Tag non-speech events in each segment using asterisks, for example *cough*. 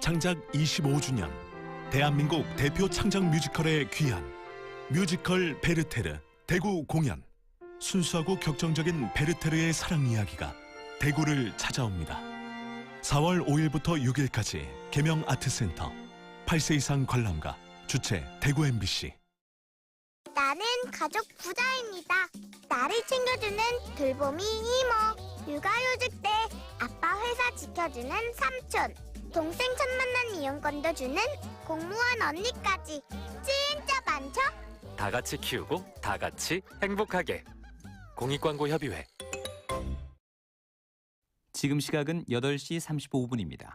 창작 25주년 대한민국 대표 창작 뮤지컬의 귀한 뮤지컬 베르테르 대구 공연 순수하고 격정적인 베르테르의 사랑 이야기가 대구를 찾아옵니다. 4월 5일부터 6일까지 개명 아트센터 8세 이상 관람가 주최 대구 MBC 나는 가족 부자입니다. 나를 챙겨주는 돌보미 이모. 육아휴직 때 아빠 회사 지켜주는 삼촌. 동생 첫 만난 이용권도 주는 공무원 언니까지. 진짜 많죠? 다 같이 키우고 다 같이 행복하게 공익광고협의회 지금 시각은 8시 35분입니다.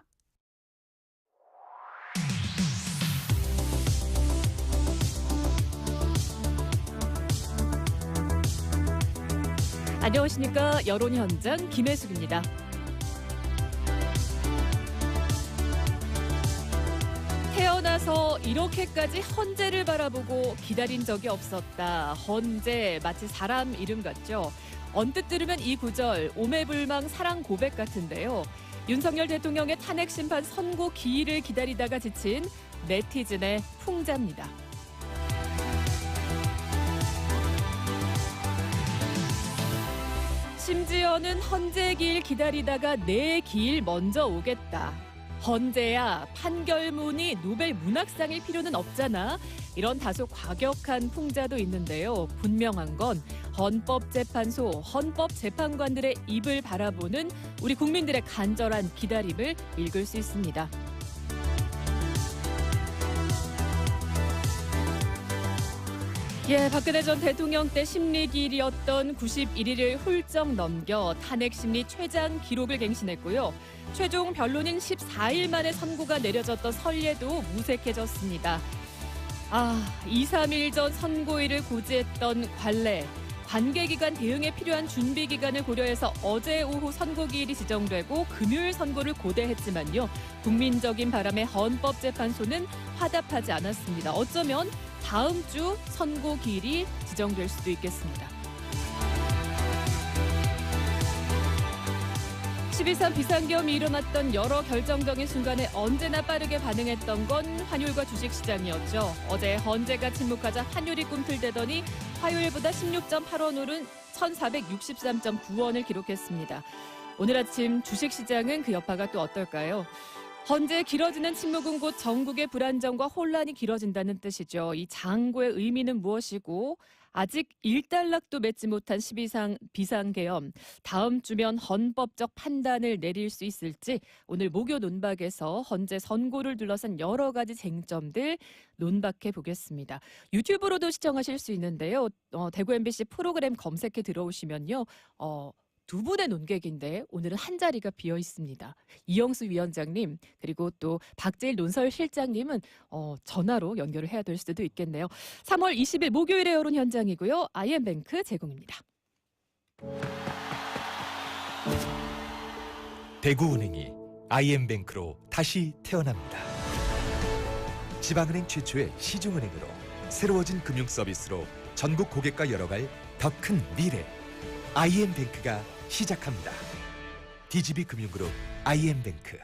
안녕하십니까 여론 현장 김혜숙입니다. 태어나서 이렇게까지 헌재를 바라보고 기다린 적이 없었다. 헌재 마치 사람 이름 같죠. 언뜻 들으면 이 구절 오매불망 사랑 고백 같은데요. 윤석열 대통령의 탄핵 심판 선고 기일을 기다리다가 지친 네티즌의 풍자입니다. 심지어는 헌재 길 기다리다가 내 길 먼저 오겠다. 헌재야 판결문이 노벨 문학상일 필요는 없잖아. 이런 다소 과격한 풍자도 있는데요. 분명한 건 헌법재판소, 헌법재판관들의 입을 바라보는 우리 국민들의 간절한 기다림을 읽을 수 있습니다. 예, 박근혜 전 대통령 때 심리기일이었던 91일을 훌쩍 넘겨 탄핵 심리 최장 기록을 갱신했고요. 최종 변론인 14일 만에 선고가 내려졌던 선례도 무색해졌습니다. 아, 2, 3일 전 선고일을 고지했던 관례. 관계기관 대응에 필요한 준비 기간을 고려해서 어제 오후 선고기일이 지정되고 금요일 선고를 고대했지만요. 국민적인 바람에 헌법재판소는 화답하지 않았습니다. 어쩌면 다음 주 선고 기일이 지정될 수도 있겠습니다. 12.3 비상계엄이 일어났던 여러 결정적인 순간에 언제나 빠르게 반응했던 건 환율과 주식시장이었죠. 어제 헌재가 침묵하자 환율이 꿈틀대더니 화요일보다 16.8원 오른 1,463.9원을 기록했습니다. 오늘 아침 주식시장은 그 여파가 또 어떨까요? 헌재 길어지는 침묵은 곧 전국의 불안정과 혼란이 길어진다는 뜻이죠. 이 장고의 의미는 무엇이고 아직 일단락도 맺지 못한 12상 비상계엄 다음 주면 헌법적 판단을 내릴 수 있을지 오늘 목요 논박에서 헌재 선고를 둘러싼 여러 가지 쟁점들 논박해 보겠습니다. 유튜브로도 시청하실 수 있는데요. 어, 대구 MBC 프로그램 검색해 들어오시면요. 어, 두 분의 논객인데 오늘은 한 자리가 비어 있습니다. 이영수 위원장님 그리고 또 박재일 논설실장님은 어, 전화로 연결을 해야 될 수도 있겠네요. 3월 20일 목요일의 여론 현장이고요. IM뱅크 제공입니다. 대구은행이 IM뱅크로 다시 태어납니다. 지방은행 최초의 시중은행으로 새로워진 금융 서비스로 전국 고객과 열어갈 더 큰 미래 IM뱅크가 시작합니다. DGB 금융그룹 IM뱅크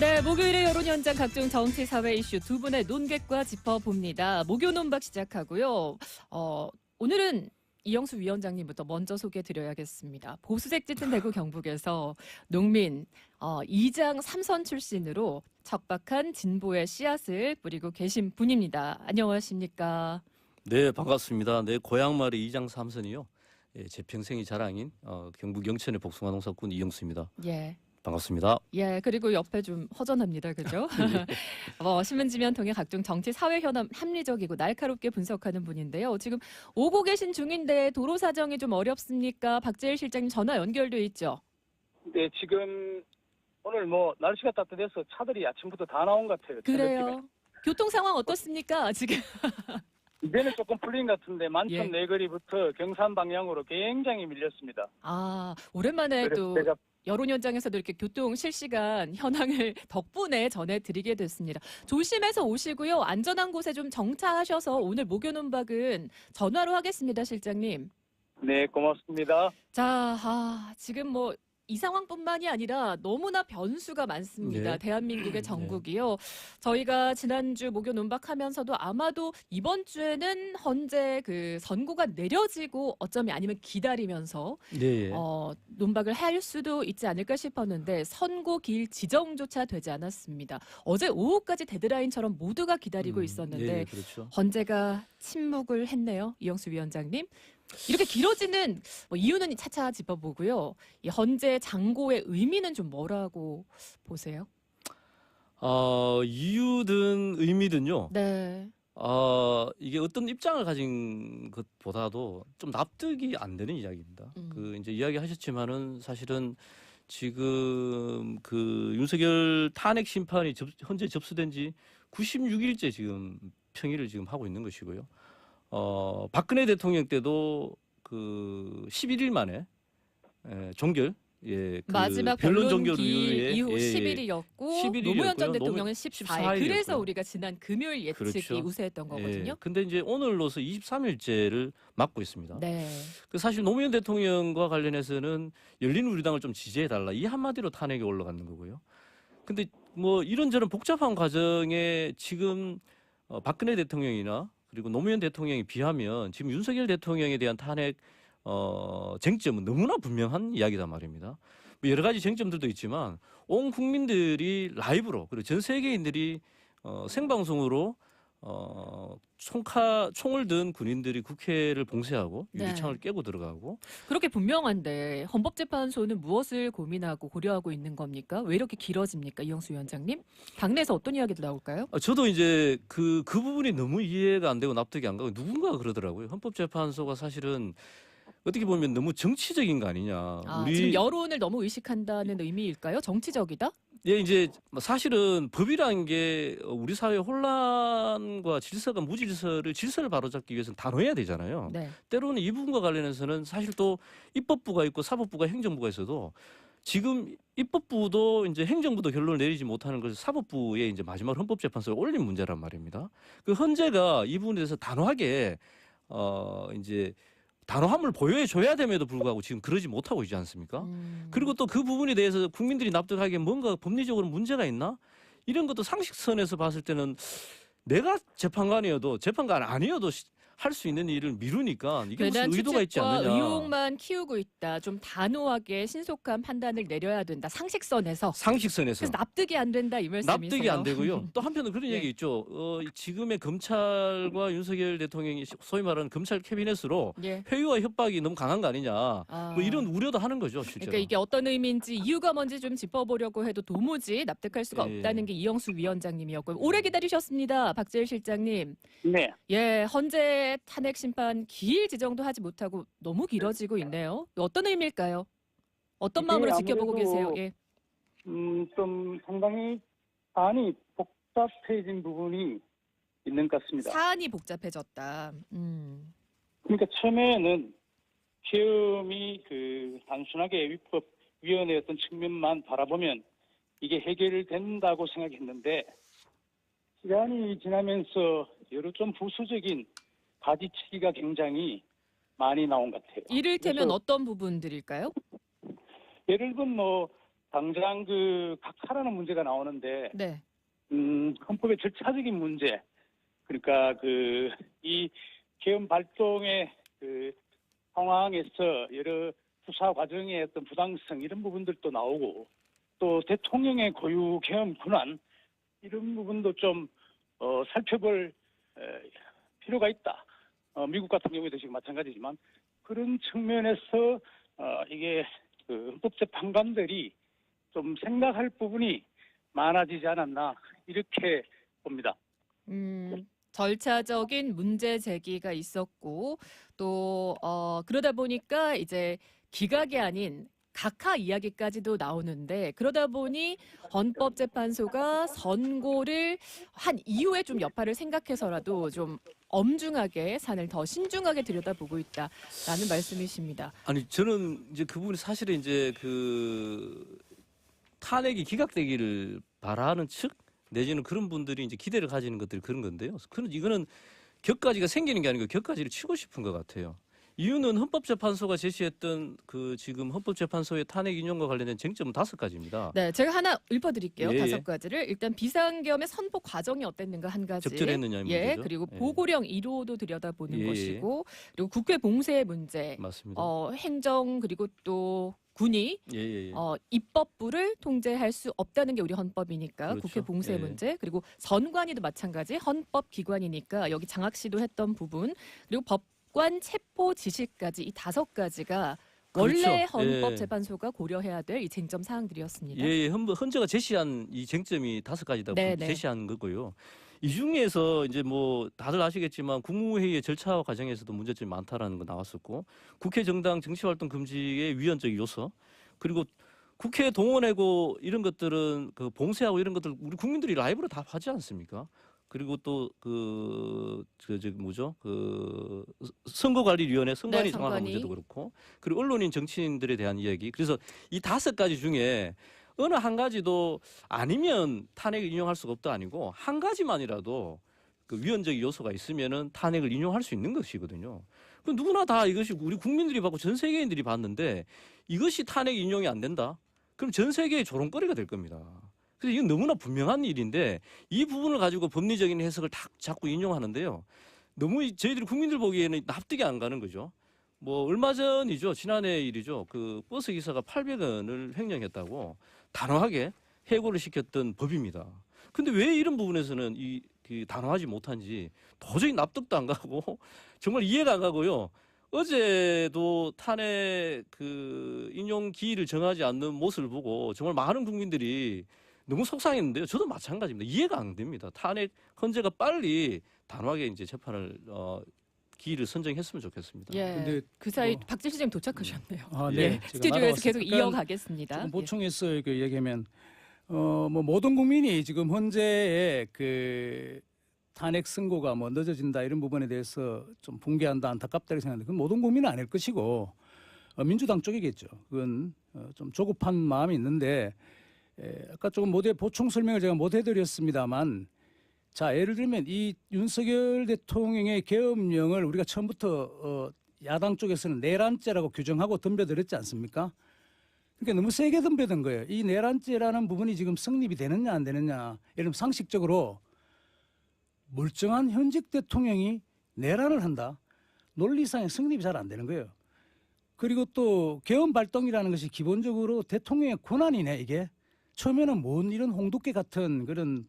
네, 목요일의 여론 현장 각종 정치 사회 이슈 두 분의 논객과 짚어봅니다. 목요 논박 시작하고요. 어, 오늘은 이영수 위원장님부터 먼저 소개해 드려야겠습니다. 보수색 짙은 대구 경북에서 농민 어, 이장 삼선 출신으로 척박한 진보의 씨앗을 뿌리고 계신 분입니다. 안녕하십니까? 네, 반갑습니다. 내 고향말이 이장 삼선이요. 예, 제 평생의 자랑인 어, 경북 영천의 복숭아 농사꾼 이영수입니다. 예. 반갑습니다. 예, 그리고 옆에 좀 허전합니다. 그죠? *laughs* *laughs* 뭐, 신문지면 통해 각종 정치 사회 현안 합리적이고 날카롭게 분석하는 분인데요. 지금 오고 계신 중인데 도로 사정이 좀 어렵습니까? 박재일 실장님 전화 연결돼 있죠? 네, 지금 오늘 뭐 날씨가 따뜻해서 차들이 아침부터 다 나온 것 같아요. 그래요. 교통 상황 어떻습니까? 지금 *laughs* 이제는 조금 풀린 것 같은데 만천 예. 내거리부터 경산 방향으로 굉장히 밀렸습니다. 아 오랜만에 또 제가 여론 현장에서도 이렇게 교통 실시간 현황을 *laughs* 덕분에 전해드리게 됐습니다. 조심해서 오시고요. 안전한 곳에 좀 정차하셔서 오늘 목요 논박은 전화로 하겠습니다, 실장님. 네, 고맙습니다. 자, 아, 지금 뭐 이 상황뿐만이 아니라 너무나 변수가 많습니다. 네. 대한민국의 네. 정국이요. 저희가 지난주 목요 논박하면서도 아마도 이번 주에는 헌재 그 선고가 내려지고 어쩌면 아니면 기다리면서 네. 어, 논박을 할 수도 있지 않을까 싶었는데 선고 길 지정조차 되지 않았습니다. 어제 오후까지 데드라인처럼 모두가 기다리고 음, 있었는데 네, 그렇죠. 헌재가 침묵을 했네요. 이영수 위원장님. 이렇게 길어지는 뭐 이유는 차차 짚어보고요. 이 헌재 장고의 의미는 좀 뭐라고 보세요? 어, 이유든 의미든요. 네. 어, 이게 어떤 입장을 가진 것보다도 좀 납득이 안 되는 이야기입니다. 음. 그 이제 이야기하셨지만은 사실은 지금 그 윤석열 탄핵 심판이 접, 현재 접수된 지 96일째 지금 평일을 지금 하고 있는 것이고요. 어, 박근혜 대통령 때도 그 11일 만에 에, 종결 예, 그 마지막 변론 종결 기 이후에 이후 예, 예. 11일이었고 11일 노무현 이었고요. 전 대통령은 노무현 14일. 14일 그래서 이었고요. 우리가 지난 금요일 예측이 그렇죠. 우세했던 거거든요. 예, 근데 이제 오늘로서 23일째를 맞고 있습니다. 네. 그 사실 노무현 대통령과 관련해서는 열린 우리당을 좀 지지해 달라 이 한마디로 탄핵에 올라가는 거고요. 근데 뭐 이런저런 복잡한 과정에 지금 어, 박근혜 대통령이나 그리고 노무현 대통령에 비하면 지금 윤석열 대통령에 대한 탄핵 어, 쟁점은 너무나 분명한 이야기단 말입니다. 뭐 여러 가지 쟁점들도 있지만 온 국민들이 라이브로 그리고 전 세계인들이 어, 생방송으로 어, 총카 총을 든 군인들이 국회를 봉쇄하고 네. 유리창을 깨고 들어가고 그렇게 분명한데 헌법재판소는 무엇을 고민하고 고려하고 있는 겁니까? 왜 이렇게 길어집니까? 이영수 위원장님? 당내에서 어떤 이야기도 나올까요? 아, 저도 이제 그, 그 부분이 너무 이해가 안 되고 납득이 안 가고 누군가가 그러더라고요. 헌법재판소가 사실은 어떻게 보면 너무 정치적인 거 아니냐. 아, 지금 여론을 너무 의식한다는 의미일까요? 정치적이다? 예, 이제 사실은 법이라는 게 우리 사회 혼란과 질서가 무질서를 질서를 바로잡기 위해서는 단호해야 되잖아요. 네. 때로는 이 부분과 관련해서는 사실 또 입법부가 있고 사법부가 행정부가 있어도 지금 입법부도 이제 행정부도 결론을 내리지 못하는 것을 사법부에 이제 마지막 헌법재판소에 올린 문제란 말입니다. 그 헌재가 이 부분에 대해서 단호하게 어 이제 단호함을 보여해 줘야 됨에도 불구하고 지금 그러지 못하고 있지 않습니까? 음. 그리고 또 그 부분에 대해서 국민들이 납득하기에 뭔가 법리적으로 문제가 있나? 이런 것도 상식선에서 봤을 때는 내가 재판관이어도 재판관 아니어도 할 수 있는 일을 미루니까 이게 무슨 의도가 있지 않느냐. 의혹만 키우고 있다. 좀 단호하게 신속한 판단을 내려야 된다. 상식선에서. 상식선에서 그래서 납득이 안 된다 이 말씀이세요. 납득이 안 되고요. *laughs* 또 한편으로 그런 예. 얘기 있죠. 어, 지금의 검찰과 윤석열 대통령이 소위 말하는 검찰 캐비넷으로 예. 회유와 협박이 너무 강한 거 아니냐. 아. 뭐 이런 우려도 하는 거죠, 실제로. 그러니까 이게 어떤 의미인지 이유가 뭔지 좀 짚어보려고 해도 도무지 납득할 수가 예. 없다는 게 이영수 위원장님이었고요. 오래 기다리셨습니다, 박재일 실장님. 네. 예, 헌재 탄핵 심판 기일 지정도 하지 못하고 너무 길어지고 있네요. 어떤 의미일까요? 어떤 마음으로 지켜보고 계세요? 예. 음, 좀 상당히 사안이 복잡해진 부분이 있는 것 같습니다. 사안이 복잡해졌다. 음. 그러니까 처음에는 시험이 그 단순하게 위법 위원회 어떤 측면만 바라보면 이게 해결된다고 생각했는데 시간이 지나면서 여러 좀 부수적인 가지치기가 굉장히 많이 나온 것 같아요. 이를테면 그래서 어떤 부분들일까요? 예를 들면 뭐 당장 그 각하라는 문제가 나오는데 네. 음, 헌법의 절차적인 문제, 그러니까 그 이 개헌 발동의 그 상황에서 여러 수사 과정의 어떤 부당성 이런 부분들도 나오고 또 대통령의 고유 개헌 권한 이런 부분도 좀 어, 살펴볼 에, 필요가 있다. 어, 미국 같은 경우에도 지금 마찬가지지만 그런 측면에서 어, 이게 그 헌법 재판관들이 좀 생각할 부분이 많아지지 않았나 이렇게 봅니다. 음, 절차적인 문제 제기가 있었고 또 어, 그러다 보니까 이제 기각이 아닌 각하 이야기까지도 나오는데 그러다 보니 헌법재판소가 선고를 한 이후에 좀 여파를 생각해서라도 좀 엄중하게 산을 더 신중하게 들여다보고 있다라는 말씀이십니다. 아니 저는 이제 그 부분이 사실은 이제 그 탄핵이 기각되기를 바라는 측 내지는 그런 분들이 이제 기대를 가지는 것들이 그런 건데요. 그런 이거는 격가지가 생기는 게 아니고 격가지를 치고 싶은 것 같아요. 이유는 헌법재판소가 제시했던 그 지금 헌법재판소의 탄핵 인용과 관련된 쟁점은 다섯 가지입니다. 네, 제가 하나 읊어드릴게요. 예, 다섯 예. 가지를 일단 비상겸의 선포 과정이 어땠는가 한 가지. 적절했느냐의 예, 문제죠. 그리고 예. 보고령 1호도 들여다보는 예, 예. 것이고 그리고 국회 봉쇄 문제, 맞습니다. 어, 행정 그리고 또 군이 예, 예, 예. 어, 입법부를 통제할 수 없다는 게 우리 헌법이니까 그렇죠. 국회 봉쇄 예. 문제 그리고 선관위도 마찬가지 헌법 기관이니까 여기 장학 씨도 했던 부분 그리고 법 관 체포 지시까지 이 다섯 가지가 원래 그렇죠. 예. 헌법재판소가 고려해야 될 이 쟁점 사항들이었습니다. 예, 예. 헌, 헌재가 제시한 이 쟁점이 다섯 가지다 네, 네. 제시한 거고요. 이 중에서 이제 뭐 다들 아시겠지만 국무회의의 절차 과정에서도 문제점이 많다라는 거 나왔었고 국회 정당 정치활동 금지의 위헌적 요소 그리고 국회 동원하고 이런 것들은 그 봉쇄하고 이런 것들 우리 국민들이 라이브로 다 하지 않습니까? 그리고 또그저 뭐죠 그 선거관리위원회 선관위 네, 선관위. 문제도 그렇고 그리고 언론인 정치인들에 대한 이야기 그래서 이 다섯 가지 중에 어느 한 가지도 아니면 탄핵을 인용할 수가 없도 아니고 한 가지만이라도 그 위헌적 요소가 있으면은 탄핵을 인용할 수 있는 것이거든요. 그 누구나 다 이것이 우리 국민들이 받고 전 세계인들이 봤는데 이것이 탄핵 인용이 안 된다? 그럼 전 세계의 조롱거리가 될 겁니다. 그래서 이건 너무나 분명한 일인데 이 부분을 가지고 법리적인 해석을 다 자꾸 인용하는데요. 너무 이- 저희들이 국민들 보기에는 납득이 안 가는 거죠. 뭐 얼마 전이죠. 지난해 일이죠. 그 버스 기사가 800원을 횡령했다고 단호하게 해고를 시켰던 법입니다. 근데 왜 이런 부분에서는 이, 그 단호하지 못한지 도저히 납득도 안 가고 *laughs* 정말 이해가 안 가고요. 어제도 탄핵 그 인용 기일을 정하지 않는 모습을 보고 정말 많은 국민들이 너무 속상했는데요. 저도 마찬가지입니다. 이해가 안 됩니다. 탄핵 헌재가 빨리 단호하게 이제 재판을 어, 기일을 선정했으면 좋겠습니다. 예. 근데 그 사이 뭐- 박질 시장님 도착하셨네요. 아, 예. 네. 예. 스튜디오에서. 계속 이어가겠습니다. 조금 예. 보충해서 그 얘기하면 어 뭐 모든 국민이 지금 현재의 그 탄핵 선고가 뭐 늦어진다 이런 부분에 대해서 좀 붕괴한다 안타깝다 이렇게 생각하는데 그건 모든 국민은 아닐 것이고 어, 민주당 쪽이겠죠. 그건 어, 좀 조급한 마음이 있는데 에, 아까 조금 못해 보충 설명을 제가 못 해드렸습니다만 자 예를 들면 이 윤석열 대통령의 계엄령을 우리가 처음부터 어, 야당 쪽에서는 내란죄라고 규정하고 덤벼들었지 않습니까? 그러니까 너무 세게 덤벼든 거예요. 이 내란죄라는 부분이 지금 성립이 되느냐 안 되느냐. 예를 들면 상식적으로 멀쩡한 현직 대통령이 내란을 한다. 논리상의 성립이 잘 안 되는 거예요. 그리고 또 개헌 발동이라는 것이 기본적으로 대통령의 권한이네 이게. 처음에는 뭔 이런 홍두깨 같은 그런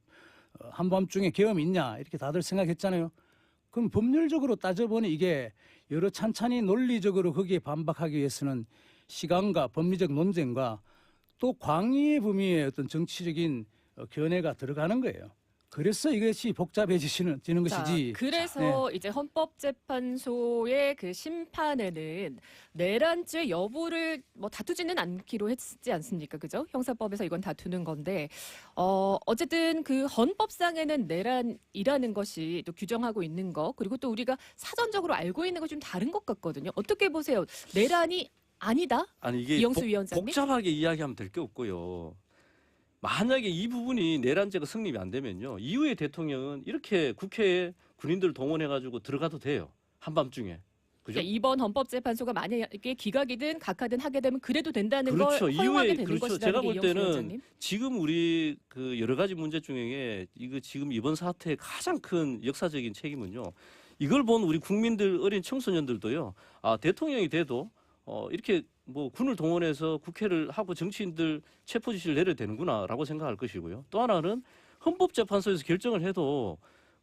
어, 한밤중에 계엄이 있냐 이렇게 다들 생각했잖아요. 그럼 법률적으로 따져보니 이게 여러 찬찬히 논리적으로 거기에 반박하기 위해서는 시간과 법리적 논쟁과 또 광의의 범위의 어떤 정치적인 어, 견해가 들어가는 거예요. 그래서 이것이 복잡해지는 지는 자, 것이지. 네. 그래서 이제 헌법재판소의 그 심판에는 내란죄 여부를 뭐 다투지는 않기로 했지 않습니까? 그죠? 형사법에서 이건 다투는 건데 어 어쨌든 그 헌법상에는 내란이라는 것이 또 규정하고 있는 거 그리고 또 우리가 사전적으로 알고 있는 거 좀 다른 것 같거든요. 어떻게 보세요? 내란이 아니다? 아니 이게 이영수 복- 위원장님? 복잡하게 이야기하면 될 게 없고요. 만약에 이 부분이 내란죄가 성립이 안 되면요. 이후에 대통령은 이렇게 국회에 군인들 동원해 가지고 들어가도 돼요. 한밤중에. 그죠? 그러니까 이번 헌법재판소가 만약에 기각이든 각하든 하게 되면 그래도 된다는 그렇죠. 걸 허용하게 이후에 되는 그렇죠. 것이라는 제가 게볼 때는 위원장님. 지금 우리 그 여러 가지 문제 중에 이거 지금 이번 사태의 가장 큰 역사적인 책임은요. 이걸 본 우리 국민들 어린 청소년들도요. 아 대통령이 돼도 어 이렇게 뭐 군을 동원해서 국회를 하고 정치인들 체포 지시를 내려야 되는구나라고 생각할 것이고요. 또 하나는 헌법재판소에서 결정을 해도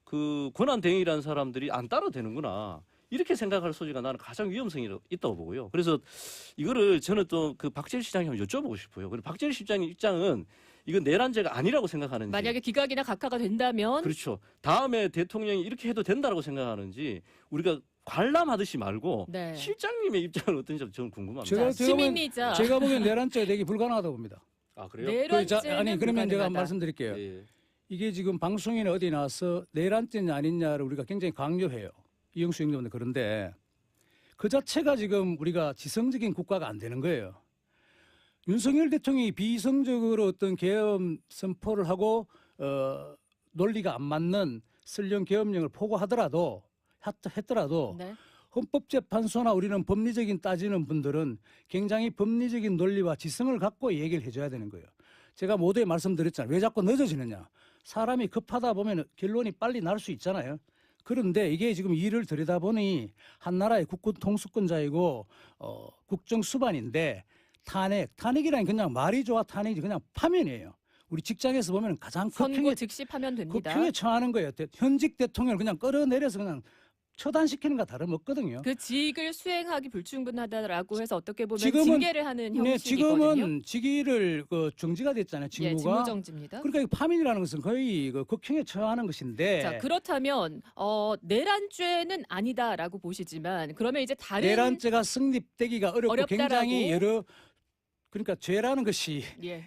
그 권한 대행이라는 사람들이 안 따라 되는구나. 이렇게 생각할 소지가 나는 가장 위험성이 있다고 보고요. 그래서 이거를 저는 또 그 박재일 시장님 한번 여쭤보고 싶어요. 그리고 박재일 시장님 입장은 이건 내란죄가 아니라고 생각하는지. 만약에 기각이나 각하가 된다면 그렇죠. 다음에 대통령이 이렇게 해도 된다라고 생각하는지 우리가 관람하듯이 말고 네. 실장님의 입장은 어떤지 저는 궁금합니다. 제가- 자, 제가 보기엔- 시민이자 제가 보기엔 *laughs* 내란죄 되기 불가능하다고 봅니다. 아 그래요? 그 내란죄는 자, 아니 그러면 제가 불가능하다. 말씀드릴게요. 예. 이게 지금 방송이나 어디 나와서 내란죄냐 아니냐를 우리가 굉장히 강요해요. 이영수 형님은 그런데 그 자체가 지금 우리가 지성적인 국가가 안 되는 거예요. 윤석열 대통령이 비이성적으로 어떤 계엄 선포를 하고 어, 논리가 안 맞는 설령 계엄령을 포고하더라도 했- 했더라도 네. 헌법재판소나 우리는 법리적인 따지는 분들은 굉장히 법리적인 논리와 지성을 갖고 얘기를 해줘야 되는 거예요. 제가 모두에 말씀드렸잖아요. 왜 자꾸 늦어지느냐. 사람이 급하다 보면 결론이 빨리 날 수 있잖아요. 그런데 이게 지금 일을 들여다보니 한 나라의 국군 통수권자이고 어, 국정 수반인데 탄핵, 탄핵이란 그냥 말이 좋아 탄핵이 그냥 파면이에요. 우리 직장에서 보면 가장 됩니다. 극형에 처하는 거예요. 대- 현직 대통령을 그냥 끌어내려서 그냥 처단시키는 거 다름없거든요. 그 직을 수행하기 불충분하다라고 해서 어떻게 보면 지금은- 징계를 하는 네, 형식이거든요. 지금은 직위를 그 정지가 됐잖아요. 예, 직무가. 직무정지입니다. 그러니까 이 파면이라는 것은 거의 그 극형에 처하는 것인데 자 그렇다면 어, 내란죄는 아니다라고 보시지만 그러면 이제 다른 내란죄가 성립되기가 어렵고 어렵다라고? 굉장히 여러 그러니까 죄라는 것이 예.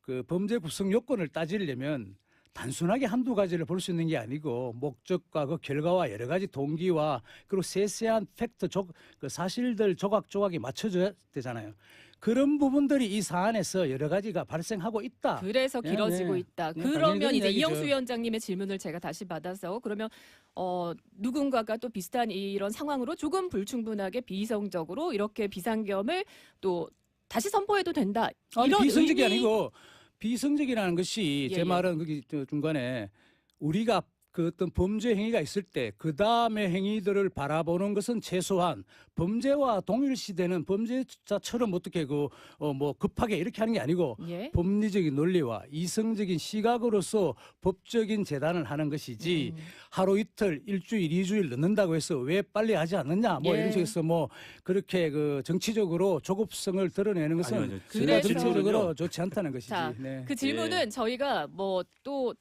그 범죄 구성 요건을 따지려면 단순하게 한두 가지를 볼 수 있는 게 아니고 목적과 그 결과와 여러 가지 동기와 그리고 세세한 팩트 조, 그 사실들 조각조각이 맞춰져야 되잖아요. 그런 부분들이 이 사안에서 여러 가지가 발생하고 있다. 그래서 예, 길어지고 네. 있다. 네, 그러면 이제 이야기죠. 이영수 위원장님의 질문을 제가 다시 받아서 그러면 어, 누군가가 또 비슷한 이런 상황으로 조금 불충분하게 비이성적으로 이렇게 비상겸을 또 다시 선포해도 된다. 아니 이런 비성적이 의미- 아니고 비성적이라는 것이 예, 제 예. 말은 거기 저 중간에 우리가 그 어떤 범죄 행위가 있을 때 그 다음의 행위들을 바라보는 것은 최소한 범죄와 동일시되는 범죄자처럼 어떻게 그어뭐 급하게 이렇게 하는 게 아니고 예. 법리적인 논리와 이성적인 시각으로서 법적인 재단을 하는 것이지 음. 하루 이틀 일주일 이주일 넣는다고 해서 왜 빨리 하지 않느냐 뭐 예. 이런 식에서 뭐 그렇게 그 정치적으로 조급성을 드러내는 것은 아니요, 아니요. 그래서- 전체적으로 좋지 않다는 것이지. 자, 네. 그 질문은 저희가 뭐또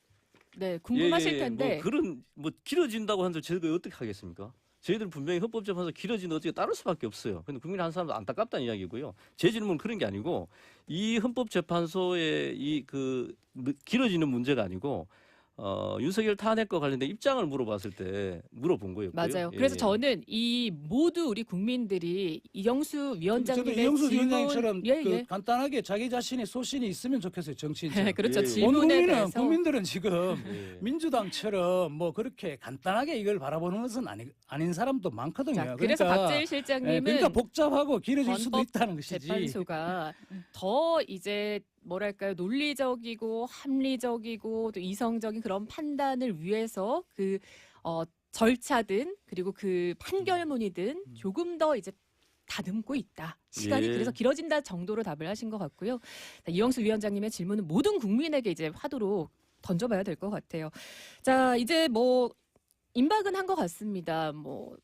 네, 궁금하실 예, 예, 텐데 뭐 그런 뭐 길어진다고 하는데 저희가 어떻게 하겠습니까? 저희들은 분명히 헌법 재판소 길어지는 어떻게 따를 수밖에 없어요. 근데 국민 한 사람도 안타깝다는 이야기고요. 제 질문은 그런 게 아니고 이 헌법 재판소의 이 그 길어지는 문제가 아니고 어, 윤석열 탄핵과 관련된 입장을 물어봤을 때 물어본 거였고요. 맞아요. 예, 그래서 예. 저는 이 모두 우리 국민들이 이영수 저도 위원장님의 이영수 질문 위원장님처럼 예, 그 예. 간단하게 자기 자신의 소신이 있으면 좋겠어요 정치인처럼. 그렇죠. 예, 예. 온 질문에 국민은 대해서 국민들은 지금 예. 민주당처럼 뭐 그렇게 간단하게 이걸 바라보는 것은 아니, 아닌 사람도 많거든요. 자, 그래서 그러니까, 박재일 예, 실장님은 그러니까 복잡하고 길어질 수도 있다는 것이지. 재판소가 더 이제 뭐랄까요 논리적이고 합리적이고 또 이성적인 그런 판단을 위해서 그 어, 절차든 그리고 그 판결문이든 음. 조금 더 이제 다듬고 있다. 시간이 예. 그래서 길어진다 정도로 답을 하신 것 같고요. 자, 이영수 위원장님의 질문은 모든 국민에게 이제 화두로 던져봐야 될 것 같아요. 자, 이제 뭐 임박은 한 것 같습니다. 뭐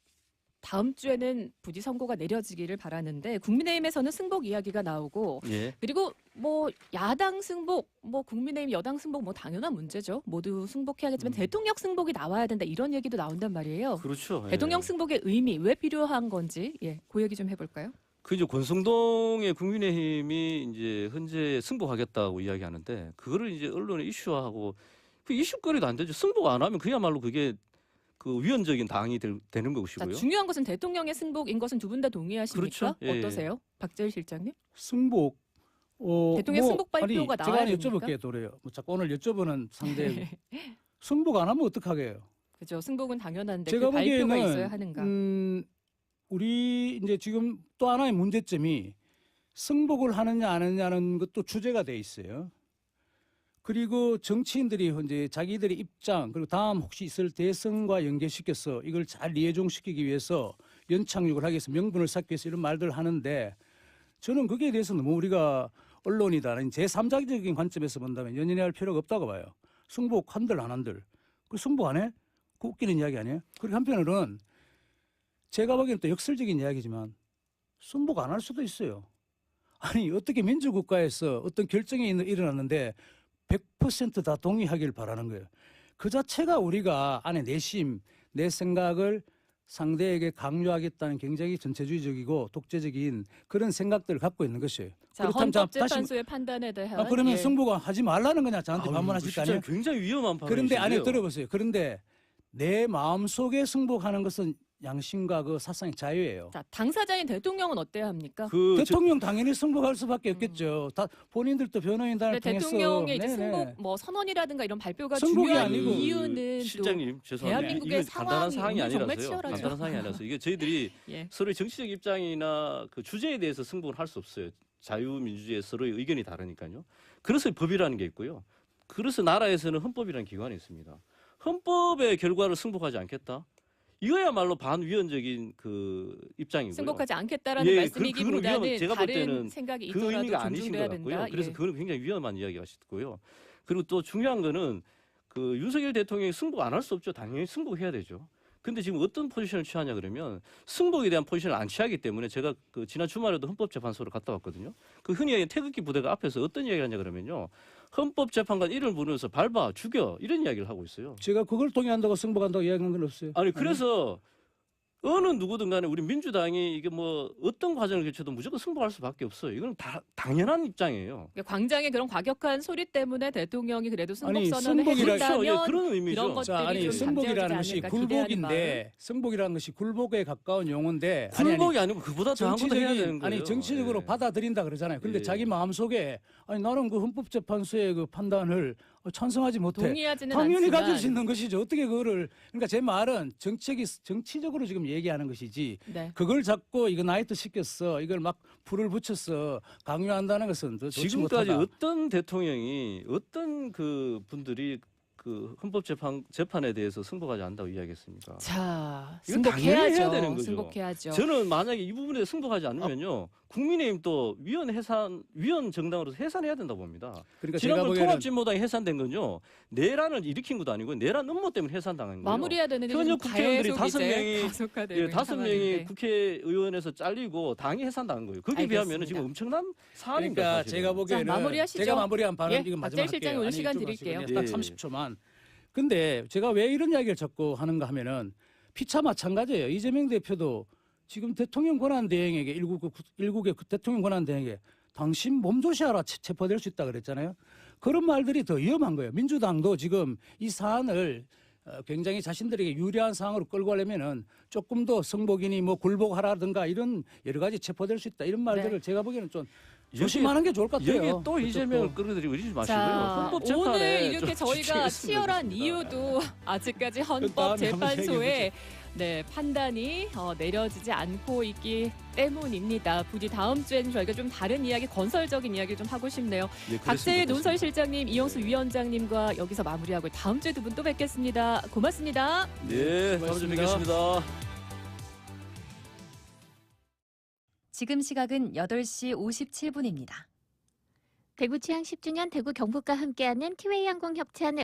다음 주에는 부디 선고가 내려지기를 바라는데 국민의힘에서는 승복 이야기가 나오고 예. 그리고 뭐 야당 승복, 뭐 국민의힘 여당 승복 뭐 당연한 문제죠. 모두 승복해야겠지만 음. 대통령 승복이 나와야 된다 이런 얘기도 나온단 말이에요. 그렇죠. 예. 대통령 승복의 의미 왜 필요한 건지 예, 그 얘기 좀 해볼까요? 그 이제 권성동의 국민의힘이 이제 현재 승복하겠다고 이야기하는데 그거를 이제 언론에 이슈화하고 그 이슈거리도 안 되죠. 승복 안 하면 그야말로 그게 그 위헌적인 당이 될, 되는 자, 것이고요. 중요한 것은 대통령의 승복인 것은 두 분 다 동의하십니까? 그렇죠. 예, 예. 어떠세요, 박재일 실장님? 승복. 어, 대통령 승복 발표가 아니, 제가 나와야 하나 됩니까? 여쭤볼게요, 도래요. 뭐 자꾸 오늘 여쭤보는 상대 *laughs* 승복 안 하면 어떡하게요? 그죠? 승복은 당연한데 제가 그 발표가 보기에는 있어야 하는가? 음, 우리 이제 지금 또 하나의 문제점이 승복을 하느냐 안 하느냐는 것도 주제가 돼 있어요. 그리고 정치인들이 이제 자기들의 입장 그리고 다음 혹시 있을 대선과 연계시켜서 이걸 잘 이해종시키기 위해서 연착륙을 하기 위해서 명분을 쌓기 위해서 이런 말들을 하는데 저는 거기에 대해서 너무 우리가 언론이다 제3자적인 관점에서 본다면 연연해 할 필요가 없다고 봐요. 승복 한들 안 한들. 그 승복 안 해? 그 웃기는 이야기 아니에요? 그리고 한편으로는 제가 보기에는 또 역설적인 이야기지만 승복 안 할 수도 있어요. 아니 어떻게 민주국가에서 어떤 결정이 있- 일어났는데 100%다 동의하길 바라는 거예요. 그 자체가 우리가 안에 내심 내 생각을 상대에게 강요하겠다는 굉장히 전체주의적이고 독재적인 그런 생각들을 갖고 있는 것이에요. 자, 헌법재판소의 판단에 대한 아, 그러면 예. 승부가 하지 말라는 거냐 저한테 아우, 반문하실 거 아니에요? 굉장히 위험한 그런데 아니 발언이신데요. 들어보세요. 그런데 내 마음 속에 승복하는 것은 양심과 그 사상의 자유예요. 자, 당사자인 대통령은 어때야 합니까? 그 저- 대통령 당연히 승복할 수밖에 없겠죠. 다 본인들도 변호인단을 근데 통해서 대통령의 이제 네네. 승복 뭐 선언이라든가 이런 발표가 승복이 중요한 아니고 이유는 또 실장님 죄송합니다. 대한민국의 이건 간단한 상황이 상황이 정말 아니라서요. 치열하죠. 간단한 상황이 아니라서 이게 저희들이 *laughs* 예. 서로의 정치적 입장이나 그 주제에 대해서 승복을 할수 없어요. 자유민주주의에 서로의 의견이 다르니까요. 그래서 법이라는 게 있고요. 그래서 나라에서는 헌법이라는 기관이 있습니다. 헌법의 결과를 승복하지 않겠다. 이거야말로 반위헌적인 그 입장이고요. 승복하지 않겠다라는 예, 그- 말씀이기보다는 볼 다른 때는 생각이 그 있더라도 의미가 아니신 것 같고요. 된다. 그래서 예. 그거는 굉장히 위험한 이야기가 싶고요. 그리고 또 중요한 거는 그 윤석열 대통령이 승복 안 할 수 없죠. 당연히 승복해야 되죠. 근데 지금 어떤 포지션을 취하냐 그러면 승복에 대한 포지션을 안 취하기 때문에 제가 그 지난 주말에도 헌법재판소를 갔다 왔거든요. 그 흔히 얘기하는 태극기 부대가 앞에서 어떤 이야기를 하냐 그러면요. 헌법재판관 이름을 부르면서 밟아 죽여 이런 이야기를 하고 있어요. 제가 그걸 동의한다고 승복한다고 이야기한 건 없어요. 아니 그래서 어느 누구든 간에 우리 민주당이 이게 뭐 어떤 과정을 거쳐도 무조건 승복할 수밖에 없어요. 이건 다 당연한 입장이에요. 그러니까 광장의 그런 과격한 소리 때문에 대통령이 그래도 승복 아니, 선언을 승복이라- 해준다면 그렇죠. 예, 그런 의미죠. 그런 것들이 자, 아니 좀 승복이라는 것이 않을까 기대하는 굴복인데 승복이라는 것이 굴복에 가까운 용어인데 아니, 아니, 굴복이 아니고 그보다 더한 것도 해야 되는 거예요. 아니 정치적으로 예. 받아들인다 그러잖아요. 근데 예. 자기 마음 속에 아니 나는 그 헌법재판소의 그 판단을 찬성하지 못해. 동의하지는 당연히 않지만 가질 수 있는 것이죠. 어떻게 그거를 그러니까 제 말은 정책이 정치적으로 지금 얘기하는 것이지 네. 그걸 잡고 이거 나이트 시켰어 이걸 막 불을 붙였어 강요한다는 것은 더 좋지 지금까지 못하다. 어떤 대통령이 어떤 그 분들이 그 헌법재판 재판에 대해서 승복하지 않는다고 이야기했습니까? 자, 이건 당연히 승복해야죠. 되는 거죠. 승복해야죠. 저는 만약에 이 부분에 승복하지 않으면요, 국민의힘 또 위원 해산 위원 정당으로서 해산해야 된다고 봅니다. 그러니까 제가 지난번 보기에는 통합진보당이 해산된 건요, 내란을 일으킨 것도 아니고 내란 음모 때문에 해산당한 거예요. 마무리해야 되는데 현역 지금 국회의원들이 계속 다섯 명이- *laughs* 예, 다섯 명이. 국회의원에서 잘리고 당이 해산당한 거예요. 그게 비하면 알겠습니다. 지금 엄청난 사안입니다. 그러니까 사실은. 제가 보기에는 마무리하시죠. 제가 마무리한 발언 예, 이거 마지막 박재일 실장님 할게요. 오늘 시간 좀 드릴게요. 딱 예. 30초만. 근데 제가 왜 이런 이야기를 자꾸 하는가 하면은 피차 마찬가지예요. 이재명 대표도 지금 대통령 권한 대행에게 일국 일국의 그 대통령 권한 대행에게 당신 몸조시하라 체- 체포될 수 있다 그랬잖아요. 그런 말들이 더 위험한 거예요. 민주당도 지금 이 사안을 어, 굉장히 자신들에게 유리한 상황으로 끌고 가려면은 조금 더 성복이니 뭐 굴복하라든가 이런 여러 가지 체포될 수 있다 이런 말들을 제가 보기에는 좀 조심하는 게 좋을 것 같아요. 여기에 또. 이재명을 끌어들이고 이러지 마시고요. 자, 헌법재판에 오늘 이렇게 좀 저희가 치열한. 이유도 아직까지 헌법재판소의 네, 판단이 어, 내려지지 않고 있기 때문입니다. 부디 다음 주에는 저희가 좀 다른 이야기, 건설적인 이야기 좀 하고 싶네요. 예, 그랬으면 논설실장님, 이영수 위원장님과 여기서 마무리하고 다음 주에 두 분 또 뵙겠습니다. 고맙습니다. 네, 다음 주에 뵙겠습니다. 지금 시각은 8시 57분입니다. 대구 취향 10주년 대구 경북과 함께하는 티웨이 항공 협찬을